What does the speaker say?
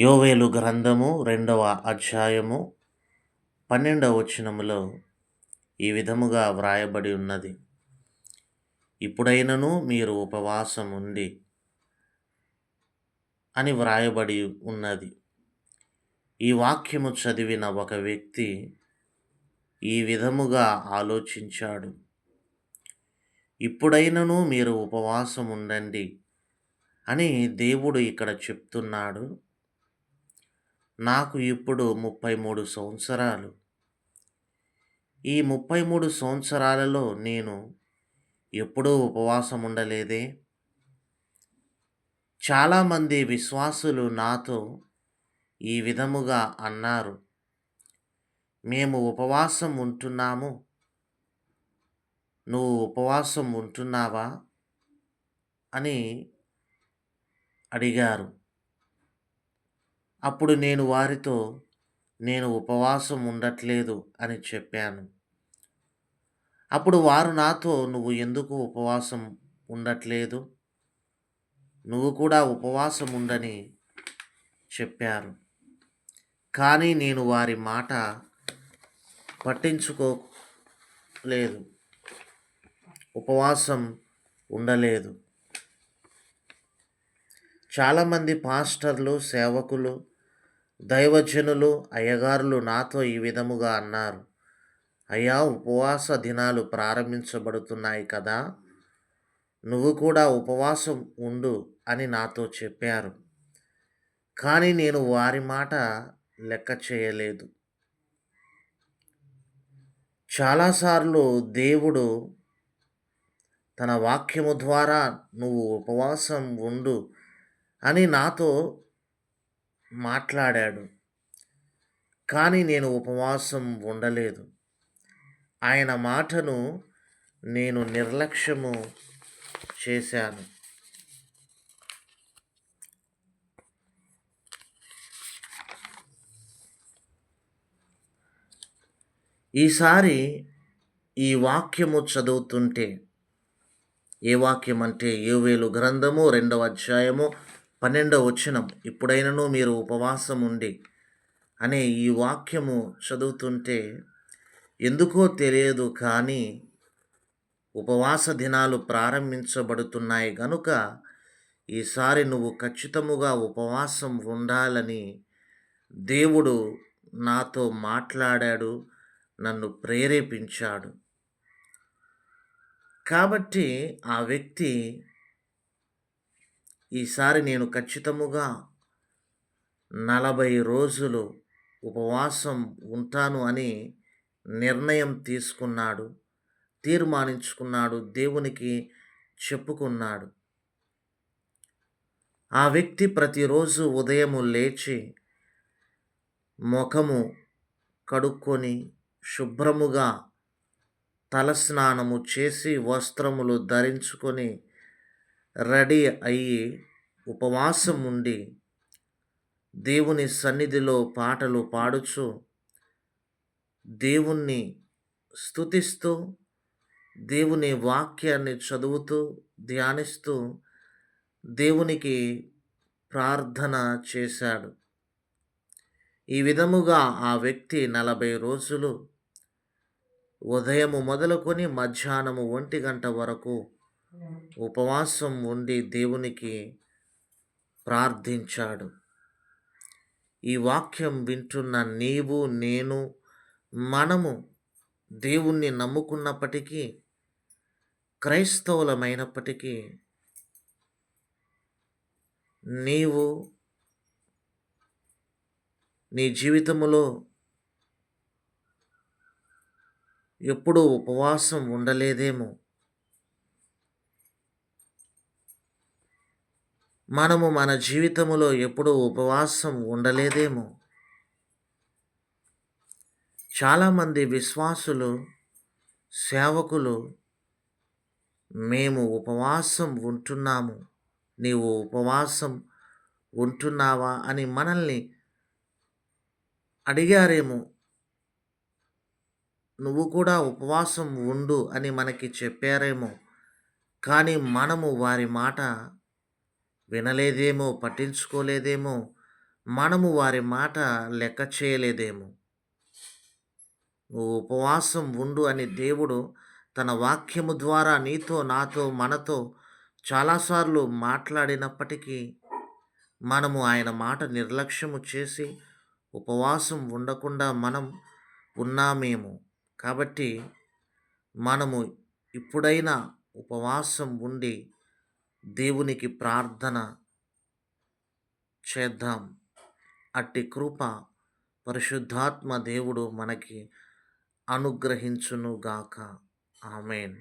యోవేలు గ్రంథము రెండవ అధ్యాయము పన్నెండవ వచనములో ఈ విధముగా వ్రాయబడి ఉన్నది. ఇప్పుడైనను మీరు ఉపవాసం ఉండి అని వ్రాయబడి ఉన్నది. ఈ వాక్యము చదివిన ఒక వ్యక్తి ఈ విధముగా ఆలోచించాడు. ఇప్పుడైనను మీరు ఉపవాసం ఉండండి అని దేవుడు ఇక్కడ చెప్తున్నాడు. నాకు ఇప్పుడు ముప్పై మూడు సంవత్సరాలు. ఈ ముప్పై మూడు సంవత్సరాలలో నేను ఎప్పుడూ ఉపవాసం ఉండలేదే. చాలామంది విశ్వాసులు నాతో ఈ విధముగా అన్నారు. మేము ఉపవాసం ఉంటున్నాము. నువ్వు ఉపవాసం ఉంటున్నావా? అని అడిగారు. అప్పుడు నేను వారితో నేను ఉపవాసం ఉండట్లేదు అని చెప్పాను. అప్పుడు వారు నాతో నువ్వు ఎందుకు ఉపవాసం ఉండట్లేదు? నువ్వు కూడా ఉపవాసం ఉండని చెప్పారు. కానీ నేను వారి మాట పట్టించుకోలేదు. ఉపవాసం ఉండలేదు. చాలామంది పాస్టర్లు సేవకులు దైవజనులు అయ్యగారులు నాతో ఈ విధముగా అన్నారు. అయ్యా ఉపవాస దినాలు ప్రారంభించబడుతున్నాయి కదా. నువ్వు కూడా ఉపవాసం ఉండు అని నాతో చెప్పారు. కానీ నేను వారి మాట లెక్క చేయలేదు. చాలాసార్లు దేవుడు తన వాక్యము ద్వారా నువ్వు ఉపవాసం ఉండు అని నాతో మాట్లాడాడు. కానీ నేను ఉపవాసం ఉండలేదు. ఆయన మాటను నేను నిర్లక్ష్యము చేశాను. ఈసారి ఈ వాక్యము చదువుతుంటే ఏ వాక్యం అంటే ఏవేలు గ్రంథము రెండవ అధ్యాయము పన్నెండవ వచనం ఇప్పుడైనను మీరు ఉపవాసం ఉండి అనే ఈ వాక్యము చదువుతుంటే ఎందుకో తెలియదు కానీ ఉపవాస దినాలు ప్రారంభించబడుతున్నాయి. గనుక ఈసారి నువ్వు ఖచ్చితముగా ఉపవాసం ఉండాలని దేవుడు నాతో మాట్లాడాడు నన్ను ప్రేరేపించాడు. కాబట్టి ఆ వ్యక్తి ఈసారి నేను ఖచ్చితముగా నలభై రోజులు ఉపవాసం ఉంటాను అని నిర్ణయం తీసుకున్నాడు తీర్మానించుకున్నాడు దేవునికి చెప్పుకున్నాడు. ఆ వ్యక్తి ప్రతిరోజు ఉదయము లేచి ముఖము కడుక్కొని శుభ్రముగా తలస్నానము చేసి వస్త్రములు ధరించుకొని రెడీ అయ్యి ఉపవాసం ఉండి దేవుని సన్నిధిలో పాటలు పాడుచు దేవుణ్ణి స్థుతిస్తూ దేవుని వాక్యాన్ని చదువుతూ ధ్యానిస్తూ దేవునికి ప్రార్థన చేశాడు. ఈ విధముగా ఆ వ్యక్తి నలభై రోజులు ఉదయము మొదలుకొని మధ్యాహ్నము ఒంటి గంట వరకు ఉపవాసం ఉండి దేవునికి ప్రార్థించాడు. ఈ వాక్యం వింటున్న నీవు నేను మనము దేవుణ్ణి నమ్ముకున్నప్పటికీ క్రైస్తవులమైనప్పటికీ నీవు నీ జీవితములో ఎప్పుడూ ఉపవాసం ఉండలేదేమో. మనము మన జీవితంలో ఎప్పుడూ ఉపవాసం ఉండలేదేమో. చాలామంది విశ్వాసులు సేవకులు మేము ఉపవాసం ఉంటున్నాము. నీవు ఉపవాసం ఉంటున్నావా? అని మనల్ని అడిగారేమో. నువ్వు కూడా ఉపవాసం ఉండు అని మనకి చెప్పారేమో. కానీ మనము వారి మాట వినలేదేమో పట్టించుకోలేదేమో మనము వారి మాట లెక్క చేయలేదేమో. నువ్వు ఉపవాసం ఉండు అని దేవుడు తన వాక్యము ద్వారా నీతో నాతో మనతో చాలాసార్లు మాట్లాడినప్పటికీ మనము ఆయన మాట నిర్లక్ష్యము చేసి ఉపవాసం ఉండకుండా మనం ఉన్నామేమో. కాబట్టి మనము ఇప్పుడైనా ఉపవాసం ఉండి దేవునికి ప్రార్థన చేద్దాం. అట్టి కృప పరిశుద్ధాత్మ దేవుడు మనకి అనుగ్రహించునుగాక. ఆమెన్.